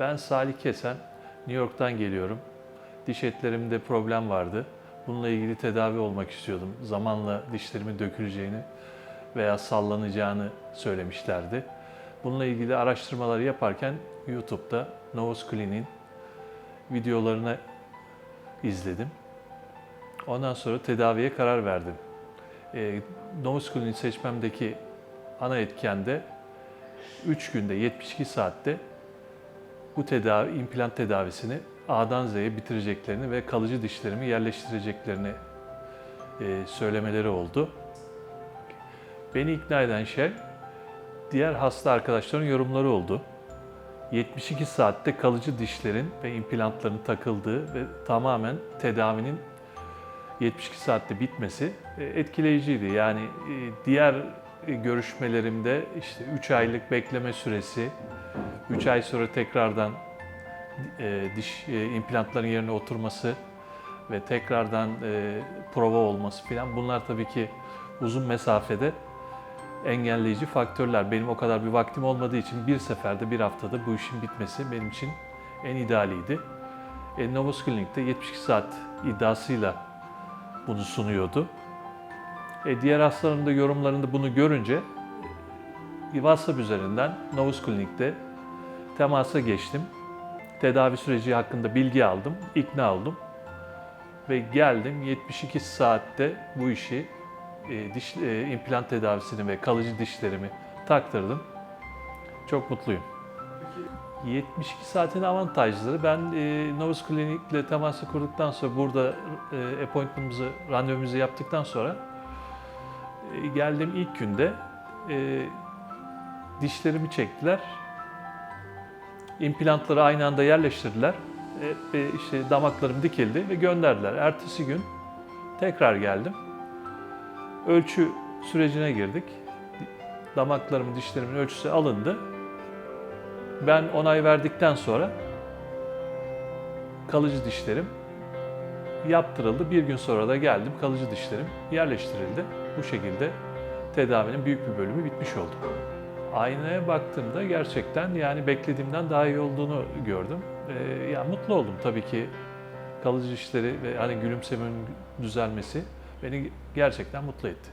Ben Salih Kesen, New York'tan geliyorum. Diş etlerimde problem vardı. Bununla ilgili tedavi olmak istiyordum. Zamanla dişlerimin döküleceğini veya sallanacağını söylemişlerdi. Bununla ilgili araştırmaları yaparken YouTube'da Novos Clinic'in videolarını izledim. Ondan sonra tedaviye karar verdim. E, Novus Clinic seçmemdeki ana etken de 3 günde 72 saatte bu tedavi, implant tedavisini A'dan Z'ye bitireceklerini ve kalıcı dişlerimi yerleştireceklerini e, söylemeleri oldu. Beni ikna eden şey diğer hasta arkadaşların yorumları oldu. 72 saatte kalıcı dişlerin ve implantların takıldığı ve tamamen tedavinin 72 saatte bitmesi e, etkileyiciydi. Yani e, diğer e, görüşmelerimde işte 3 aylık bekleme süresi, 3 ay sonra tekrardan e, diş e, implantların yerine oturması ve tekrardan e, prova olması filan bunlar tabii ki uzun mesafede engelleyici faktörler. Benim o kadar bir vaktim olmadığı için bir seferde, bir haftada bu işin bitmesi benim için en idealiydi. E, Novos Clinic'te 72 saat iddiasıyla bunu sunuyordu. E, diğer hastaların da yorumlarında bunu görünce e, WhatsApp üzerinden Novus Klinik'te temasa geçtim. Tedavi süreci hakkında bilgi aldım, ikna oldum. Ve geldim 72 saatte bu işi e, diş e, implant tedavisini ve kalıcı dişlerimi taktırdım. Çok mutluyum. 72 saatin avantajları ben e, Novus Klinik'le teması kurduktan sonra burada e, appointment'ımızı, randevumuzu yaptıktan sonra e, geldiğim ilk günde e, dişlerimi çektiler. İmplantları aynı anda yerleştirdiler. E, ve işte damaklarım dikildi ve gönderdiler. Ertesi gün tekrar geldim. Ölçü sürecine girdik. Damaklarımın, dişlerimin ölçüsü alındı. Ben onay verdikten sonra kalıcı dişlerim yaptırıldı. Bir gün sonra da geldim kalıcı dişlerim yerleştirildi. Bu şekilde tedavinin büyük bir bölümü bitmiş oldu. Aynaya baktığımda gerçekten yani beklediğimden daha iyi olduğunu gördüm. Ee, yani mutlu oldum tabii ki kalıcı dişleri ve hani gülümsemenin düzelmesi beni gerçekten mutlu etti.